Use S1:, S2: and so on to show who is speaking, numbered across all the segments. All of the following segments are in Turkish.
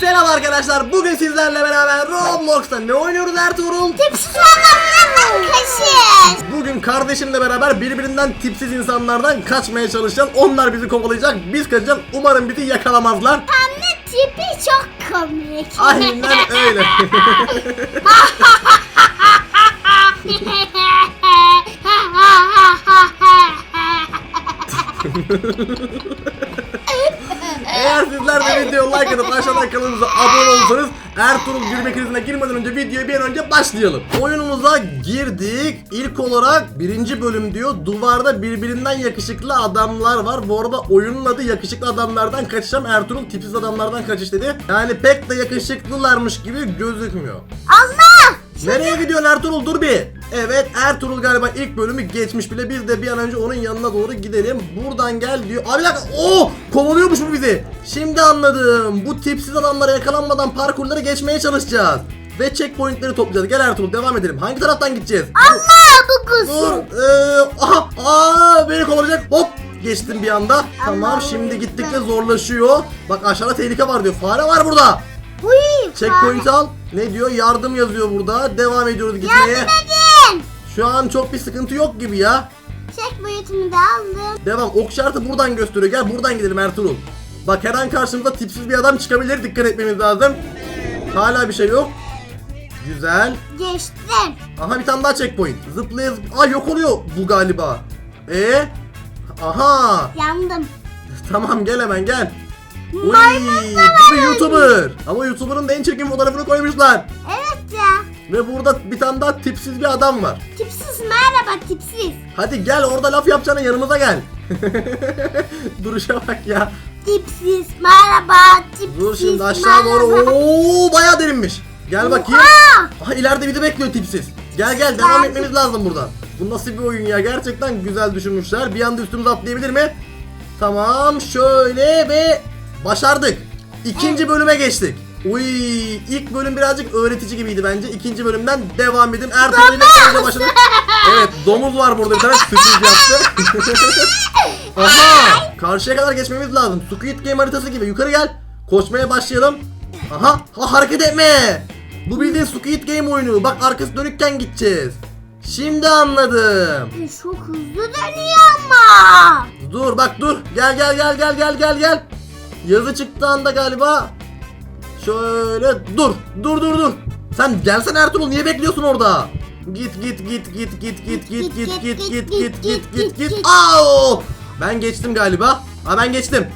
S1: Selam arkadaşlar. Bugün sizlerle beraber Roblox'ta ne oynuyoruz Ertuğrul?
S2: Tipsiz adamlarla kaşır.
S1: Bugün kardeşimle beraber birbirinden tipsiz insanlardan kaçmaya çalışacağız. Onlar bizi kovalayacak, biz kaçacağız. Umarım bizi yakalamazlar.
S2: De tipi çok komik.
S1: Aynen öyle. Eğer sizler de videoya like atıp aşağıdan kanalımıza abone olursanız Ertuğrul gülme krizine girmeden önce videoya bir an önce başlayalım. Oyunumuza girdik. İlk olarak birinci bölüm diyor. Duvarda birbirinden yakışıklı adamlar var. Bu arada oyunun adı yakışıklı adamlardan kaçacağım. Ertuğrul tipsiz adamlardan kaçış dedi. Yani pek de yakışıklılarmış gibi gözükmüyor.
S2: Allah!
S1: Nereye gidiyorsun Ertuğrul dur bir. Evet Ertuğrul galiba ilk bölümü geçmiş bile. Biz de bir an önce onun yanına doğru gidelim. Buradan gel diyor. Abi bir dakika. Oo, kovalıyormuş bu bizi. Şimdi anladım. Bu tipsiz adamlara yakalanmadan parkurları geçmeye çalışacağız. Ve checkpointleri toplayacağız. Gel Ertuğrul devam edelim. Hangi taraftan gideceğiz?
S2: Allah bu
S1: Dur.
S2: kuzu.
S1: Ee, aha. Aa, beni kovalayacak. Hop. Geçtim bir anda. Tamam şimdi gittikçe zorlaşıyor. Bak aşağıda tehlike var diyor. Fare var burada.
S2: Huy.
S1: Checkpoint al. Ne diyor? Yardım yazıyor burada. Devam ediyoruz gitmeye.
S2: Yardım edin.
S1: Şu an çok bir sıkıntı yok gibi ya.
S2: Checkpoint'imi de aldım.
S1: Devam. Ok işareti buradan gösteriyor. Gel buradan gidelim Ertuğrul. Bak her an karşımıza tipsiz bir adam çıkabilir. Dikkat etmemiz lazım. Hala bir şey yok. Güzel.
S2: Geçtim.
S1: Aha bir tane daha checkpoint. Zıplaya zıp- Aa yok oluyor bu galiba. E Aha.
S2: Yandım.
S1: Tamam gel hemen gel. Uy, bu bir YouTuber. Ama YouTuber'ın da en çirkin fotoğrafını koymuşlar.
S2: Evet ya.
S1: Ve burada bir tane daha tipsiz bir adam var.
S2: Tipsiz merhaba tipsiz.
S1: Hadi gel orada laf yapacağına yanımıza gel. Duruşa bak ya.
S2: Tipsiz merhaba tipsiz
S1: Dur şimdi aşağı doğru. Oo bayağı derinmiş. Gel bakayım.
S2: Oha!
S1: Aha ileride bizi bekliyor tipsiz. Gel gel devam etmemiz lazım buradan. Bu nasıl bir oyun ya? Gerçekten güzel düşünmüşler. Bir anda üstümüze atlayabilir mi? Tamam şöyle ve başardık. İkinci bölüme geçtik. Uy ilk bölüm birazcık öğretici gibiydi bence. İkinci bölümden devam edin. Ertuğrul ile önce başladık. Evet domuz var burada bir tane sürpriz yaptı. Aha karşıya kadar geçmemiz lazım. Squid Game haritası gibi yukarı gel. Koşmaya başlayalım. Aha ha, hareket etme. Bu bildiğin Squid Game oyunu. Bak arkası dönükken gideceğiz. Şimdi anladım.
S2: E, Çok hızlı dönüyor ama.
S1: Dur bak dur. Gel gel gel gel gel gel gel. Yazı çıktığı anda galiba. Şöyle dur. Dur dur dur. Sen gelsen Ertuğrul niye bekliyorsun orada? Git git git git git git git git git git git git git git. Au! Ben geçtim galiba. Ha ben geçtim.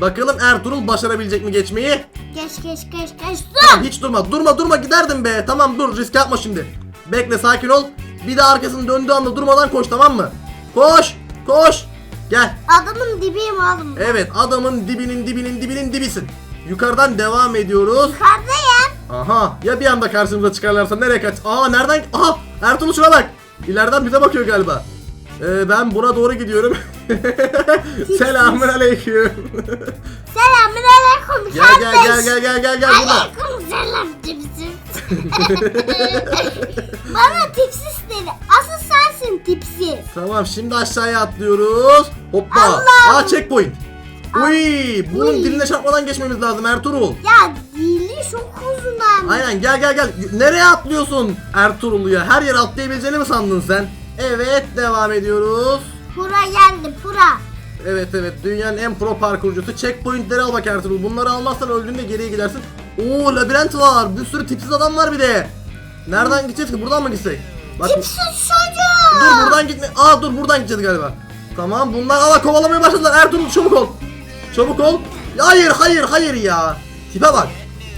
S1: Bakalım Ertuğrul başarabilecek mi geçmeyi?
S2: Geç geç geç geç
S1: Tamam
S2: dur.
S1: hiç durma. Durma durma giderdim be. Tamam dur risk yapma şimdi. Bekle sakin ol. Bir de arkasını döndüğü anda durmadan koş tamam mı? Koş. Koş. Gel.
S2: Adamın dibiyim oğlum.
S1: Evet adamın dibinin dibinin dibinin dibisin. Yukarıdan devam ediyoruz.
S2: Yukarıdayım.
S1: Aha ya bir anda karşımıza çıkarlarsa nereye kaç? Aa nereden? Aha Ertuğrul şuna bak. İleriden bize bakıyor galiba. Ee, ben buna doğru gidiyorum. Selamun aleyküm.
S2: Selamün aleyküm
S1: gel gel gel gel gel gel gel burada.
S2: Aleyküm selam tipsiz. Bana tipsiz dedi. Asıl sensin tipsiz.
S1: Tamam şimdi aşağıya atlıyoruz. Hoppa.
S2: Allah!
S1: Aa checkpoint. Uy, bunun
S2: Uy.
S1: diline çarpmadan geçmemiz lazım Ertuğrul.
S2: Ya dili çok uzun ama.
S1: Aynen gel gel gel. Nereye atlıyorsun Ertuğrul ya? Her yere atlayabileceğini mi sandın sen? Evet devam ediyoruz.
S2: Pura geldi pura.
S1: Evet evet dünyanın en pro parkurcusu. Checkpointleri al bak Ertuğrul. Bunları almazsan öldüğünde geriye gidersin. Oo labirent var. Bir sürü tipsiz adam var bir de. Nereden gideceğiz ki? Buradan mı gitsek? Bak
S2: Tipsiz çocuk.
S1: dur buradan gitme. Aa dur buradan gideceğiz galiba. Tamam bunlar ala kovalamaya başladılar. Ertuğrul çabuk ol. Çabuk ol. Hayır hayır hayır ya. Tipe bak.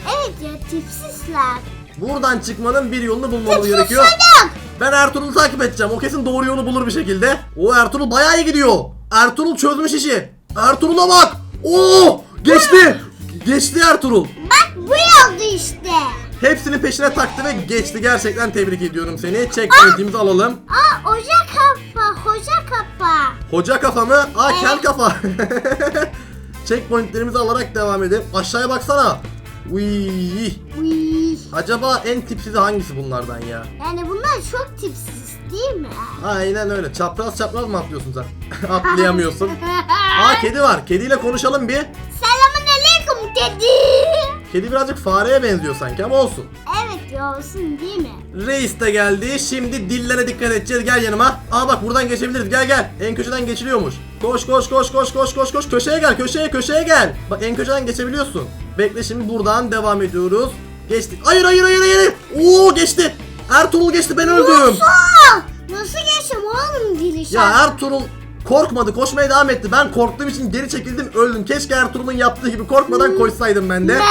S2: Evet ya tipsizler.
S1: Buradan çıkmanın bir yolunu bulmamız
S2: Tipsiz
S1: gerekiyor.
S2: çocuk.
S1: Ben Ertuğrul'u takip edeceğim. O kesin doğru yolu bulur bir şekilde. O Ertuğrul bayağı iyi gidiyor. Ertuğrul çözmüş işi. Ertuğrul'a bak. Oo! Geçti. Geçti Ertuğrul.
S2: Bak bu yoldu işte.
S1: Hepsinin peşine taktı ve geçti. Gerçekten tebrik ediyorum seni. Checkpoint'imizi alalım.
S2: Aa hoca kafa hoca kafa.
S1: Hoca kafa mı? Aa kel kafa. Checkpoint'lerimizi alarak devam edelim. Aşağıya baksana. Uy.
S2: Uy.
S1: Acaba en tipsizi hangisi bunlardan ya?
S2: Yani bunlar çok tipsiz değil mi?
S1: Aynen öyle. Çapraz çapraz mı atlıyorsun sen? Atlayamıyorsun. Aa kedi var. Kediyle konuşalım bir.
S2: Selamun aleyküm dedi.
S1: Kedi birazcık fareye benziyor sanki ama olsun.
S2: Olsun değil mi?
S1: Reis de geldi. Şimdi dillere dikkat edeceğiz. Gel yanıma. Aa bak buradan geçebiliriz. Gel gel. En köşeden geçiliyormuş. Koş koş koş koş koş koş koş. Köşeye gel. Köşeye köşeye gel. Bak en köşeden geçebiliyorsun. Bekle şimdi buradan devam ediyoruz. Geçtik. Hayır hayır hayır hayır. Oo geçti. Ertuğrul geçti ben öldüm.
S2: Aa! Nasıl geçtim oğlum dili
S1: Ya Ertuğrul korkmadı koşmaya devam etti. Ben korktuğum için geri çekildim öldüm. Keşke Ertuğrul'un yaptığı gibi korkmadan koşsaydım ben de.
S2: Me.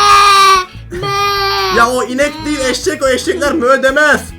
S1: Ya o inek değil eşek o eşekler mö demez.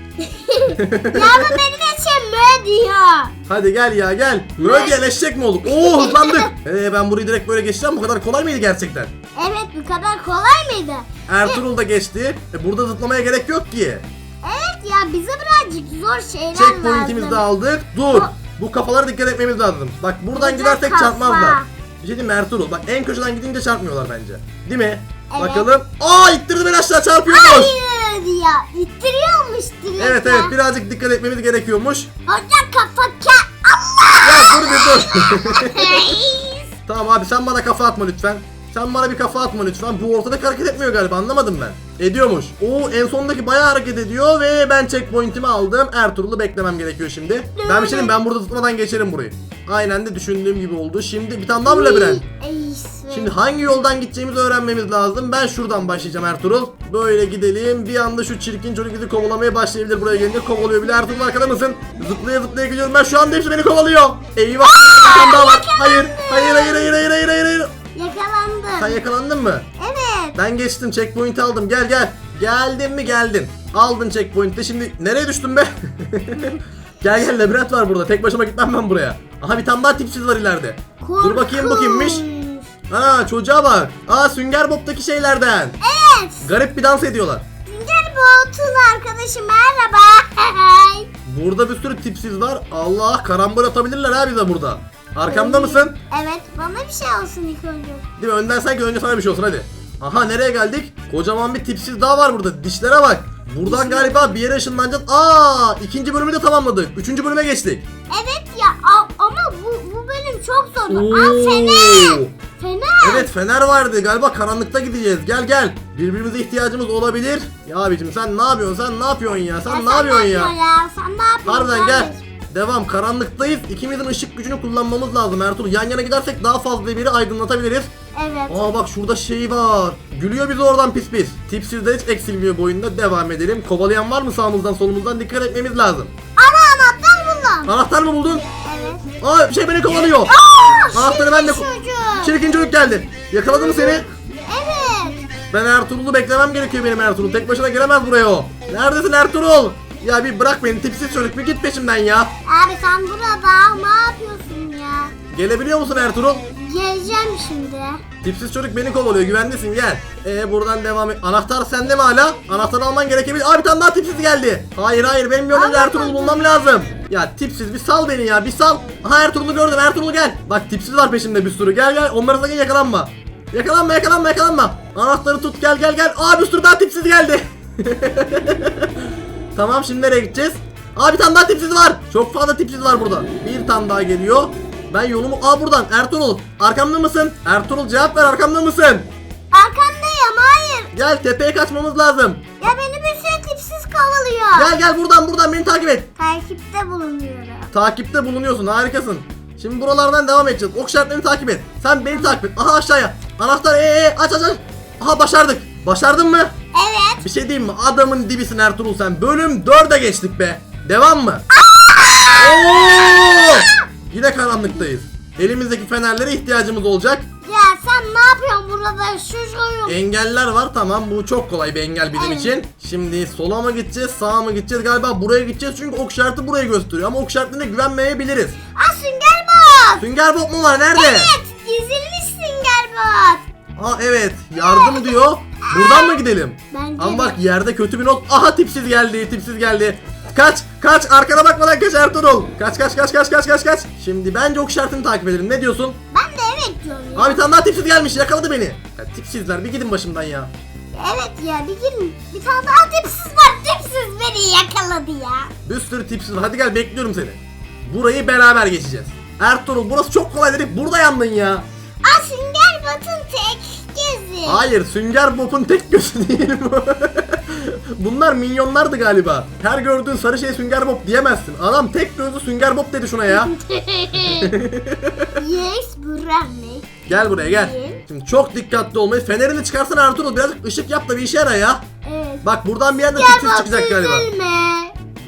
S2: Ya ama beni geçen me diyor.
S1: Hadi gel ya gel. Mö diyen eşek mi olur? Oo hızlandık. Ee, ben burayı direkt böyle geçeceğim. Bu kadar kolay mıydı gerçekten?
S2: Evet bu kadar kolay mıydı?
S1: Ertuğrul da geçti. E, burada zıplamaya gerek yok ki.
S2: Evet ya bize birazcık zor şeyler
S1: Checkpoint'imizi de
S2: lazım.
S1: aldık. Dur. Bu kafalara dikkat etmemiz lazım. Bak buradan
S2: Burada
S1: gidersek
S2: kafa.
S1: çarpmazlar. Bir şey diyeyim mi Ertuğrul? Bak en köşeden gidince çarpmıyorlar bence. Değil mi?
S2: Evet.
S1: Bakalım. Aa ittirdi beni aşağı çarpıyormuş.
S2: Hayır ya ittiriyormuş direkten.
S1: Evet evet birazcık dikkat etmemiz gerekiyormuş.
S2: Hoca kafa ke Allah.
S1: Ya dur bir dur. Tamam abi sen bana kafa atma lütfen. Sen bana bir kafa atma lütfen. Bu ortada hareket etmiyor galiba anlamadım ben. Ediyormuş. Oo en sondaki bayağı hareket ediyor ve ben checkpoint'imi aldım. Ertuğrul'u beklemem gerekiyor şimdi. Ben bir şey diyeyim, ben burada tutmadan geçerim burayı. Aynen de düşündüğüm gibi oldu. Şimdi bir tane daha mı labirent? Şimdi hangi yoldan gideceğimizi öğrenmemiz lazım. Ben şuradan başlayacağım Ertuğrul. Böyle gidelim. Bir anda şu çirkin çocuk bizi kovalamaya başlayabilir. Buraya gelince kovalıyor bile. Ertuğrul arkada mısın? Zıplaya zıplaya gidiyorum. Ben şu anda hepsi beni kovalıyor. Eyvah. Bir tane daha var. Hayır. Hayır hayır hayır hayır hayır hayır. hayır.
S2: Yakalandım.
S1: Sen yakalandın mı?
S2: Evet.
S1: Ben geçtim. Checkpoint aldım. Gel gel. Geldin mi geldin. Aldın checkpoint'i. Şimdi nereye düştün be? gel gel labirent var burada. Tek başıma gitmem ben buraya. Aha bir tane daha tipsiz var ileride. Dur bakayım bu kimmiş?
S2: Korkunç.
S1: Aa çocuğa bak. Aa Sünger Bob'taki şeylerden.
S2: Evet.
S1: Garip bir dans ediyorlar.
S2: Sünger Bot'un arkadaşım merhaba.
S1: Burada bir sürü tipsiz var. Allah karambol atabilirler ha bize burada. Arkamda mısın?
S2: Evet bana bir şey olsun ilk önce.
S1: Değil mi? Önden sanki önce sana bir şey olsun hadi. Aha nereye geldik? Kocaman bir tipsiz daha var burada. Dişlere bak. Buradan galiba bir yere ışınlanacağız. Aa ikinci bölümü de tamamladık. Üçüncü bölüme geçtik.
S2: Evet ya a- ama bu, bu bölüm çok zordu. Aa fener. Fener.
S1: Evet fener vardı. Galiba karanlıkta gideceğiz. Gel gel. Birbirimize ihtiyacımız olabilir. Ya abicim sen ne yapıyorsun? Sen ne yapıyorsun ya? Sen ne yapıyorsun ya?
S2: Sen ne yapıyorsun?
S1: Harbiden gel.
S2: kardeş?
S1: Devam. Karanlıktayız. İkimizin ışık gücünü kullanmamız lazım Ertuğrul. Yan yana gidersek daha fazla biri aydınlatabiliriz.
S2: Evet.
S1: Aa bak şurada şey var. Gülüyor bize oradan pis pis. Tipsizde hiç eksilmiyor bu oyunda. Devam edelim. Kovalayan var mı sağımızdan solumuzdan? Dikkat etmemiz lazım.
S2: Ana anahtar bunlar.
S1: Anahtar mı buldun?
S2: Evet.
S1: Aa bir şey beni kovalıyor.
S2: Aa,
S1: Anahtarı ben de...
S2: çocuk.
S1: Çirkin çocuk geldi. Yakaladı mı seni?
S2: Evet.
S1: Ben Ertuğrul'u beklemem gerekiyor benim Ertuğrul. Tek başına gelemez buraya o. Neredesin Ertuğrul? Ya bir bırak beni tipsiz çocuk bir git peşimden ya.
S2: Abi sen burada ne yapıyorsun ya?
S1: Gelebiliyor musun Ertuğrul?
S2: Geleceğim şimdi.
S1: Tipsiz çocuk beni kovalıyor güvendesin gel. Ee buradan devam et. Anahtar sende mi hala? Anahtarı alman gerekebilir. Aa bir tane daha tipsiz geldi. Hayır hayır benim yolumda
S2: Almadım.
S1: Ertuğrul'u bulmam lazım. Ya tipsiz bir sal beni ya bir sal. Aha Ertuğrul'u gördüm Ertuğrul gel. Bak tipsiz var peşimde bir sürü gel gel onlara sakın yakalanma. Yakalanma yakalanma yakalanma. Anahtarı tut gel gel gel. Aa bir sürü daha tipsiz geldi. tamam şimdi nereye gideceğiz? Aa bir tane daha tipsiz var. Çok fazla tipsiz var burada. Bir tane daha geliyor. Ben yolumu... Aa buradan Ertuğrul. Arkamda mısın? Ertuğrul cevap ver arkamda mısın?
S2: Arkandayım hayır.
S1: Gel tepeye kaçmamız lazım.
S2: Ya beni bir sürü tipsiz kovalıyor.
S1: Gel gel buradan buradan beni takip et.
S2: Takipte bulunuyorum.
S1: Takipte bulunuyorsun harikasın. Şimdi buralardan devam edeceğiz. Ok işaretlerini takip et. Sen beni takip et. Aha aşağıya. Anahtar ee, ee aç aç aç. Aha başardık. Başardın mı?
S2: Evet.
S1: Bir şey diyeyim mi? Adamın dibisin Ertuğrul sen. Bölüm 4'e geçtik be. Devam mı? Oo! Yine karanlıktayız. Elimizdeki fenerlere ihtiyacımız olacak.
S2: Ya sen ne yapıyorsun burada çocuğum?
S1: Engeller var tamam bu çok kolay bir engel bizim
S2: Evet.
S1: için. Şimdi sola mı gideceğiz sağa mı gideceğiz galiba buraya gideceğiz çünkü ok işareti burayı gösteriyor ama ok işaretine güvenmeyebiliriz.
S2: Aa sünger bot.
S1: Sünger Bob mu var nerede?
S2: Evet gizilmiş sünger bot.
S1: Aa evet yardım diyor. Buradan mı gidelim?
S2: Bence
S1: Ama bak yerde kötü bir not. Aha tipsiz geldi tipsiz geldi. Kaç kaç arkana bakmadan kaç Ertuğrul. Kaç kaç kaç kaç kaç kaç kaç. Şimdi bence ok işaretini takip edelim ne diyorsun?
S2: Ben de evet diyorum ya.
S1: Abi bir tane daha tipsiz gelmiş yakaladı beni. Ya, tipsizler bir gidin başımdan ya.
S2: Evet ya bir girin. Bir tane daha tipsiz var. Tipsiz beni yakaladı ya.
S1: Bir sürü tipsiz var. Hadi gel bekliyorum seni. Burayı beraber geçeceğiz. Ertuğrul burası çok kolay dedik. Burada yandın ya.
S2: Aa sünger botun tek gezi.
S1: Hayır Sünger Bob'un tek gözü değil bu. Bunlar minyonlardı galiba. Her gördüğün sarı şey Sünger Bob diyemezsin. Adam tek gözlü Sünger Bob dedi şuna ya.
S2: yes, Buranne.
S1: Gel buraya gel. Şimdi çok dikkatli olmayı. Fenerini çıkarsan Ertuğrul birazcık ışık yap da bir işe yara ya.
S2: Evet.
S1: Bak buradan bir anda
S2: Gel
S1: tipsiz çıkacak galiba.
S2: üzülme.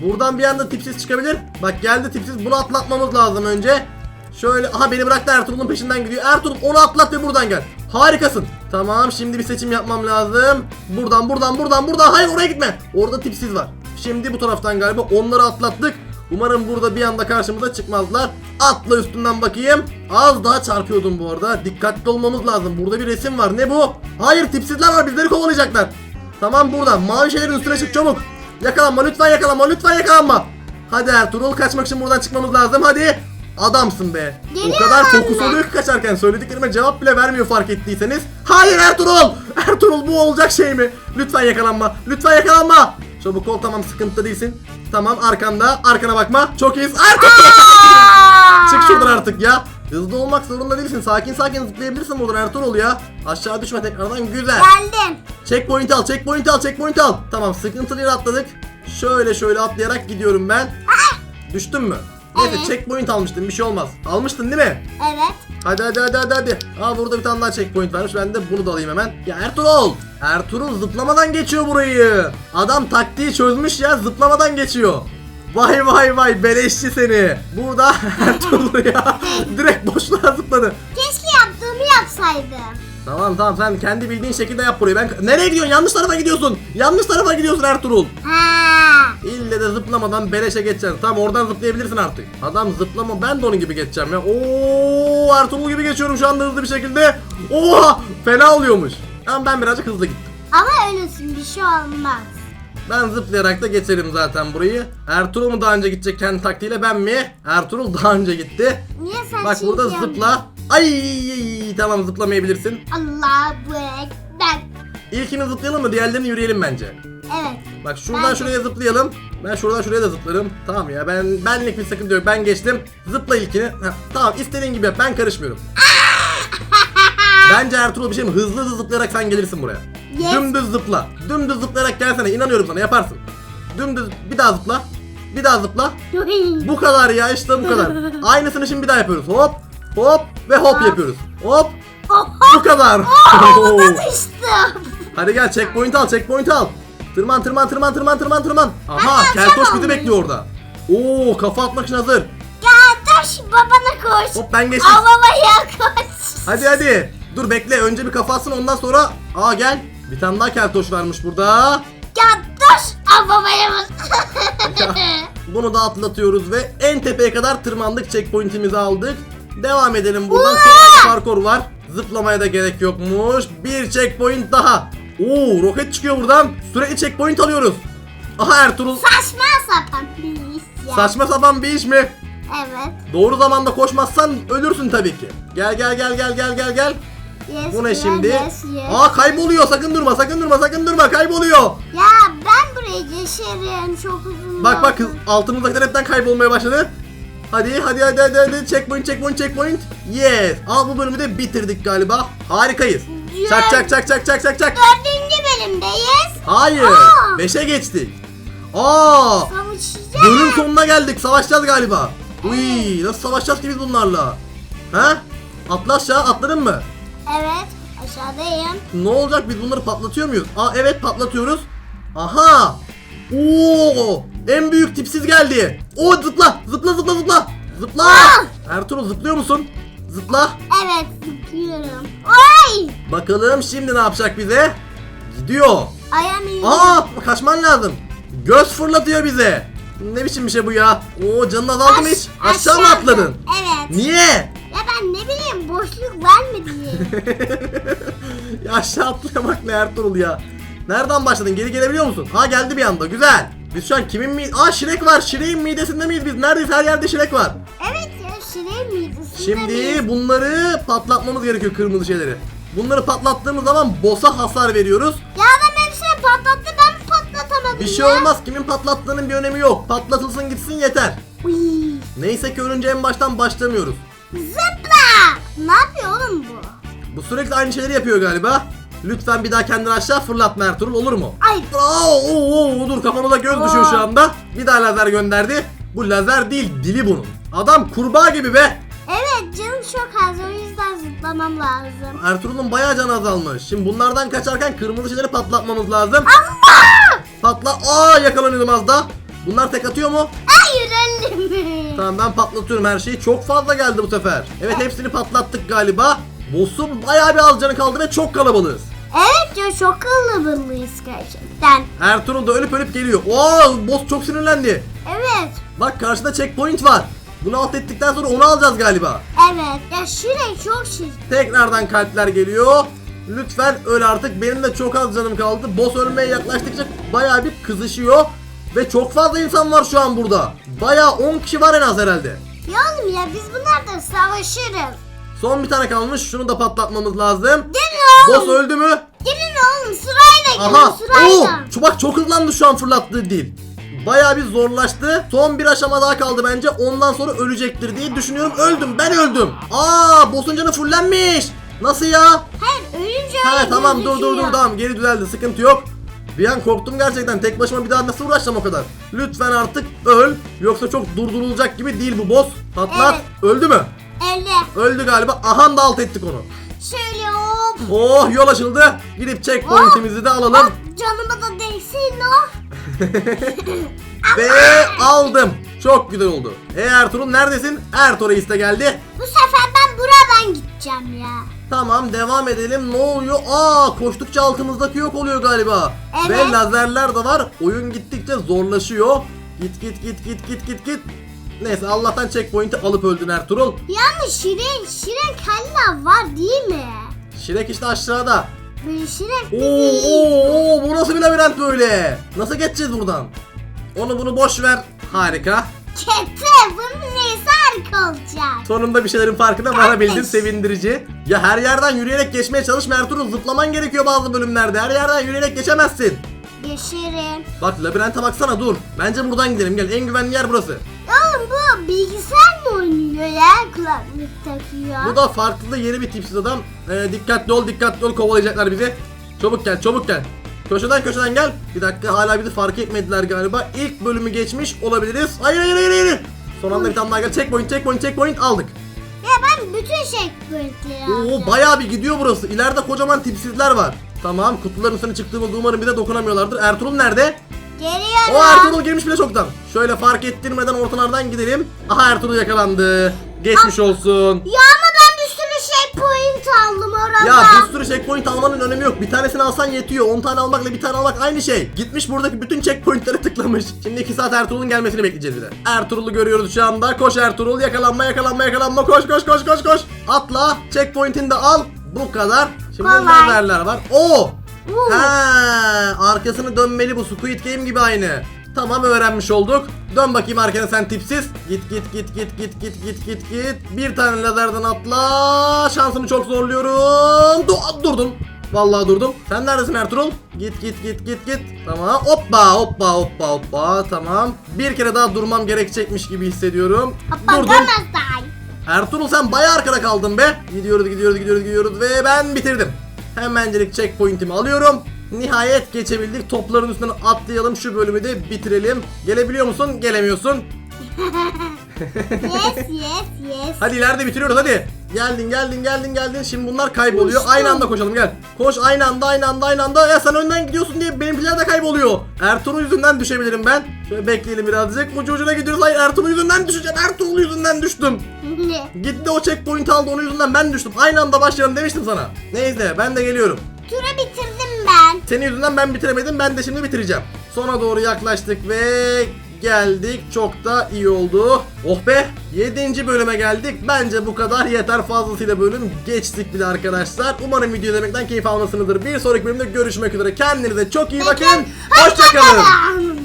S1: Buradan bir anda tipsiz çıkabilir. Bak geldi tipsiz. Bunu atlatmamız lazım önce. Şöyle aha beni bıraktı Ertuğrul'un peşinden gidiyor. Ertuğrul onu atlat ve buradan gel. Harikasın. Tamam şimdi bir seçim yapmam lazım. Buradan buradan buradan buradan. Hayır oraya gitme. Orada tipsiz var. Şimdi bu taraftan galiba onları atlattık. Umarım burada bir anda karşımıza çıkmazlar. Atla üstünden bakayım. Az daha çarpıyordum bu arada. Dikkatli olmamız lazım. Burada bir resim var. Ne bu? Hayır tipsizler var. Bizleri kovalayacaklar. Tamam buradan. Mavi şeylerin üstüne çık çabuk. Yakalanma lütfen yakalanma lütfen yakalanma. Hadi Ertuğrul kaçmak için buradan çıkmamız lazım hadi. Adamsın be. o
S2: Geliyor
S1: kadar
S2: anne.
S1: fokus oluyor ki kaçarken söylediklerime cevap bile vermiyor fark ettiyseniz. Hayır Ertuğrul! Ertuğrul bu olacak şey mi? Lütfen yakalanma. Lütfen yakalanma. Çabuk ol tamam sıkıntı değilsin. Tamam arkanda arkana bakma. Çok iyisin. Ertuğrul! Çık şuradan artık ya. Hızlı olmak zorunda değilsin. Sakin sakin zıplayabilirsin buradan Ertuğrul ya. Aşağı düşme tekrardan güzel.
S2: Geldim.
S1: Checkpoint al, checkpoint al, checkpoint al. Tamam, sıkıntılı yere atladık. Şöyle şöyle atlayarak gidiyorum ben. Düştün mü? Neyse
S2: Evet.
S1: checkpoint almıştın bir şey olmaz. Almıştın değil mi?
S2: Evet.
S1: Hadi hadi hadi hadi hadi. Aa burada bir tane daha checkpoint varmış. Ben de bunu da alayım hemen. Ya Ertuğrul! Ertuğrul zıplamadan geçiyor burayı. Adam taktiği çözmüş ya zıplamadan geçiyor. Vay vay vay beleşçi seni. Burada Ertuğrul ya direkt boşluğa zıpladı.
S2: Keşke yaptığımı yapsaydım.
S1: Tamam tamam sen kendi bildiğin şekilde yap burayı. Ben nereye gidiyorsun? Yanlış tarafa gidiyorsun. Yanlış tarafa gidiyorsun Ertuğrul.
S2: Ha.
S1: İlle de zıplamadan beleşe geçeceksin. Tamam oradan zıplayabilirsin artık. Adam zıplama ben de onun gibi geçeceğim ya. Oo Ertuğrul gibi geçiyorum şu anda hızlı bir şekilde. Oha fena oluyormuş. Ama ben birazcık hızlı gittim.
S2: Ama öylesin bir şey olmaz.
S1: Ben zıplayarak da geçerim zaten burayı. Ertuğrul mu daha önce gidecek kendi taktiğiyle ben mi? Ertuğrul daha önce gitti.
S2: Niye sen
S1: Bak burada zıpla. Ay tamam zıplamayabilirsin.
S2: Allah bu.
S1: İlkini zıplayalım mı diğerlerini yürüyelim bence.
S2: Evet.
S1: Bak şuradan
S2: Ben-
S1: şuraya zıplayalım. Ben şuradan şuraya da zıplarım. Tamam ya ben benlik bir sıkıntı yok. Ben geçtim. Zıpla ilkini. Heh, tamam istediğin gibi yap. Ben karışmıyorum. Bence Ertuğrul bir şey mi? Hızlı hızlı zıplayarak sen gelirsin buraya.
S2: Yes.
S1: Dümdüz zıpla. Dümdüz zıplayarak gelsene. İnanıyorum sana yaparsın. Dümdüz bir daha zıpla. Bir daha zıpla. Bu kadar ya işte bu kadar. Aynısını şimdi bir daha yapıyoruz. Hop hop ve hop yapıyoruz. Hop bu kadar.
S2: Havada düştüm.
S1: Hadi gel checkpoint al checkpoint al. Tırman tırman tırman tırman tırman tırman. Aha
S2: Anne,
S1: keltoş bizi
S2: tamam.
S1: bekliyor orada. Oo kafa atmak için hazır.
S2: Kardeş babana koş.
S1: Hop ben geçtim.
S2: Babaya koş.
S1: Hadi hadi. Dur bekle önce bir kafa atsın ondan sonra. Aa gel. Bir tane daha keltoş varmış burada.
S2: Babaya koş.
S1: Bunu da atlatıyoruz ve en tepeye kadar tırmandık. Checkpoint'imizi aldık. Devam edelim buradan. Sonra parkur var. Zıplamaya da gerek yokmuş. Bir checkpoint daha. Oo roket çıkıyor buradan. Sürekli checkpoint alıyoruz. Aha Ertuğrul.
S2: Saçma sapan bir iş ya.
S1: Saçma sapan bir iş mi?
S2: Evet.
S1: Doğru zamanda koşmazsan ölürsün tabii ki. Gel gel gel gel gel gel gel.
S2: Yes,
S1: Bu ne
S2: yes,
S1: şimdi?
S2: Yes, yes.
S1: Aa kayboluyor. Sakın durma, sakın durma, sakın durma. Kayboluyor.
S2: Ya ben buraya geçerim çok uzun.
S1: Bak bak altımızdakiler hepten kaybolmaya başladı. Hadi hadi hadi hadi hadi checkpoint checkpoint checkpoint. Yes. Al bu bölümü de bitirdik galiba. Harikayız. Çak çak çak çak çak çak çak.
S2: Dördüncü bölümdeyiz.
S1: Hayır.
S2: Aa.
S1: 5'e geçtik. Aa!
S2: Savaşacağız.
S1: Bölüm sonuna geldik. Savaşacağız galiba. Uy, nasıl savaşacağız ki biz bunlarla? Ha? Atla aşağı, atladın mı?
S2: Evet aşağıdayım.
S1: Ne olacak biz bunları patlatıyor muyuz? Aa evet patlatıyoruz. Aha! Oo! En büyük tipsiz geldi. Oo zıpla! Zıpla zıpla zıpla! Zıpla!
S2: Ah!
S1: Ertuğrul zıplıyor musun? Zıpla.
S2: Evet zıplıyorum. Oy!
S1: Bakalım şimdi ne yapacak bize? Gidiyor.
S2: Ayağım iyi.
S1: Aa kaçman lazım. Göz fırlatıyor bize. Ne biçim bir şey bu ya? Oo canın azaldı mı hiç? Aşağı mı atladın?
S2: Evet.
S1: Niye?
S2: Ya ben ne bileyim boşluk vermedi diye.
S1: ya aşağı atlayamak ne Ertuğrul ya? Nereden başladın? Geri gelebiliyor musun? Ha geldi bir anda. Güzel. Biz şu an kimin mi? Aa Şirek var. Şirek'in midesinde miyiz biz? Neredeyiz? Her yerde Şirek var.
S2: evet şirin miydi?
S1: Şimdi bunları patlatmamız gerekiyor kırmızı şeyleri. Bunları patlattığımız zaman boss'a hasar veriyoruz.
S2: Ya adam hepsini patlattı ben mi patlatamadım
S1: Bir şey
S2: ya?
S1: olmaz. Kimin patlattığının bir önemi yok. Patlatılsın gitsin yeter.
S2: Uy.
S1: Neyse ki ölünce en baştan başlamıyoruz.
S2: Zıpla! Ne yapıyor oğlum bu?
S1: Bu sürekli aynı şeyleri yapıyor galiba. Lütfen bir daha kendini aşağı fırlatma Ertuğrul olur mu?
S2: Ay
S1: Oo, oo, oo, dur kafama da göz düşüyor şu anda. Bir daha lazer gönderdi. Bu lazer değil dili bunun. Adam kurbağa gibi be.
S2: evet canım çok az o yüzden zıplamam lazım.
S1: Ertuğrul'un bayağı canı azalmış. Şimdi bunlardan kaçarken kırmızı şeyleri patlatmamız lazım. Patla. Aa yakalanıyordum az da. Bunlar tek atıyor mu?
S2: Hayır elimi.
S1: Tamam ben patlatıyorum her şeyi. Çok fazla geldi bu sefer. Evet hepsini patlattık galiba. Boss'un bayağı bir az canı kaldı ve çok kalabalığız.
S2: Evet ya çok kalabalıyız gerçekten.
S1: Ertuğrul da ölüp ölüp geliyor. Oo boss çok sinirlendi.
S2: Evet.
S1: Bak karşıda checkpoint var. Bunu alt ettikten sonra onu alacağız galiba.
S2: Evet. Ya Şirin çok şirin.
S1: Tekrardan kalpler geliyor. Lütfen öl artık. Benim de çok az canım kaldı. Boss ölmeye yaklaştıkça bayağı bir kızışıyor. Ve çok fazla insan var şu an burada. Bayağı 10 kişi var en az herhalde.
S2: Ya oğlum ya biz bunlarla savaşırız.
S1: Son bir tane kalmış. Şunu da patlatmamız lazım.
S2: Gelin
S1: Boss
S2: oğlum.
S1: öldü mü?
S2: Gelin oğlum sırayla gelin
S1: Aha. Oo,
S2: sırayla.
S1: Çubak çok hızlandı şu an fırlattığı dil. Bayağı bir zorlaştı. Son bir aşama daha kaldı bence. Ondan sonra ölecektir diye düşünüyorum. Öldüm. Ben öldüm. Aa, boss'un canı fullenmiş. Nasıl ya?
S2: Hayır ölünce
S1: Ha
S2: öyle
S1: tamam dur dur dur
S2: gözüküyor.
S1: tamam geri düzeldi sıkıntı yok. Bir an korktum gerçekten tek başıma bir daha nasıl uğraşacağım o kadar. Lütfen artık öl yoksa çok durdurulacak gibi değil bu boss. Patlat. Öldü mü?
S2: Elle.
S1: Öldü galiba. Aha da alt ettik onu.
S2: Şöyle hop.
S1: Oh yol açıldı. Gidip checkpoint'imizi de alalım.
S2: Hop, Canıma da değsin o.
S1: Ve aldım. Çok güzel oldu. E Ertuğrul neredesin? Ertuğrul iste geldi.
S2: Bu sefer ben buradan gideceğim ya.
S1: Tamam devam edelim. Ne oluyor? Aa koştukça altımızdaki yok oluyor galiba.
S2: Evet.
S1: Ve lazerler de var. Oyun gittikçe zorlaşıyor. Git git git git git git git. Neyse Allah'tan checkpoint'i alıp öldün Ertuğrul.
S2: Yalnız Şirin, Şirin kella var değil mi?
S1: Şirek işte aşağıda.
S2: Şirin
S1: Oo, oo, oo, bu nasıl bir labirent böyle? Nasıl geçeceğiz buradan? Onu bunu boş ver. Harika.
S2: Kete bunun neyse harika olacak.
S1: Sonunda bir şeylerin farkına varabildin. Sevindirici. Ya her yerden yürüyerek geçmeye çalışma Ertuğrul. Zıplaman gerekiyor bazı bölümlerde. Her yerden yürüyerek geçemezsin.
S2: Ya Şirin.
S1: Bak labirente baksana dur. Bence buradan gidelim gel. En güvenli yer burası.
S2: Oğlum bu bilgisayar mı oynuyor ya kulaklık takıyor?
S1: Bu da farklı yeni bir tipsiz adam. Ee, dikkatli ol dikkatli ol kovalayacaklar bizi. Çabuk gel çabuk gel. Köşeden köşeden gel. Bir dakika hala bizi fark etmediler galiba. İlk bölümü geçmiş olabiliriz. Hayır hayır hayır hayır. Son anda bir tane daha gel. Checkpoint checkpoint checkpoint aldık.
S2: Ya ben bütün checkpointleri
S1: Oo
S2: alacağım.
S1: bayağı bir gidiyor burası. İleride kocaman tipsizler var. Tamam kutuların üstüne çıktığımızda umarım bir de dokunamıyorlardır. Ertuğrul nerede?
S2: Geliyorum.
S1: O Ertuğrul girmiş bile çoktan. Şöyle fark ettirmeden ortalardan gidelim. Aha Ertuğrul yakalandı. Geçmiş olsun.
S2: Ya ama ben bir sürü checkpoint aldım orada.
S1: Ya bir sürü checkpoint almanın önemi yok. Bir tanesini alsan yetiyor. 10 tane almakla bir tane almak aynı şey. Gitmiş buradaki bütün checkpointleri tıklamış. Şimdi 2 saat Ertuğrul'un gelmesini bekleyeceğiz bir de. Ertuğrul'u görüyoruz şu anda. Koş Ertuğrul. Yakalanma yakalanma yakalanma. Koş koş koş koş koş. Atla. Checkpoint'ini de al. Bu kadar. Şimdi
S2: Kolay.
S1: lazerler var. Oo. Ha, arkasını dönmeli bu Squid Game gibi aynı. Tamam öğrenmiş olduk. Dön bakayım arkana sen tipsiz. Git git git git git git git git git. Bir tane lazerden atla. Şansımı çok zorluyorum. Du- durdum. Vallahi durdum. Sen neredesin Ertuğrul? Git git git git git. Tamam. Hoppa hoppa hoppa hoppa. Tamam. Bir kere daha durmam gerekecekmiş gibi hissediyorum.
S2: Hoppa
S1: Durdum. Ertuğrul sen bayağı arkada kaldın be. Gidiyoruz gidiyoruz gidiyoruz gidiyoruz ve ben bitirdim. Hemencilik checkpoint'imi alıyorum. Nihayet geçebildik. Topların üstünden atlayalım şu bölümü de bitirelim. Gelebiliyor musun? Gelemiyorsun.
S2: Yes yes yes.
S1: Hadi ileride bitiriyoruz hadi. Geldin geldin geldin geldin. Şimdi bunlar kayboluyor.
S2: Koştum.
S1: Aynı anda koşalım gel. Koş aynı anda aynı anda aynı anda. Ya sen önden gidiyorsun diye benimkiler de kayboluyor. Ertuğrul yüzünden düşebilirim ben. Şöyle bekleyelim birazcık. Ucu ucuna gidiyoruz. Hayır Ertuğrul yüzünden düşeceğim. Ertuğrul yüzünden düştüm. Gitti o checkpoint aldı onun yüzünden ben düştüm. Aynı anda başlayalım demiştim sana. Neyse ben de geliyorum.
S2: Tura bitirdim ben.
S1: Senin yüzünden ben bitiremedim ben de şimdi bitireceğim. Sona doğru yaklaştık ve geldik. Çok da iyi oldu. Oh be 7. bölüme geldik. Bence bu kadar yeter fazlasıyla bölüm geçtik bile arkadaşlar. Umarım video izlemekten keyif almışsınızdır. Bir sonraki bölümde görüşmek üzere. Kendinize çok iyi bakın. Hoşçakalın.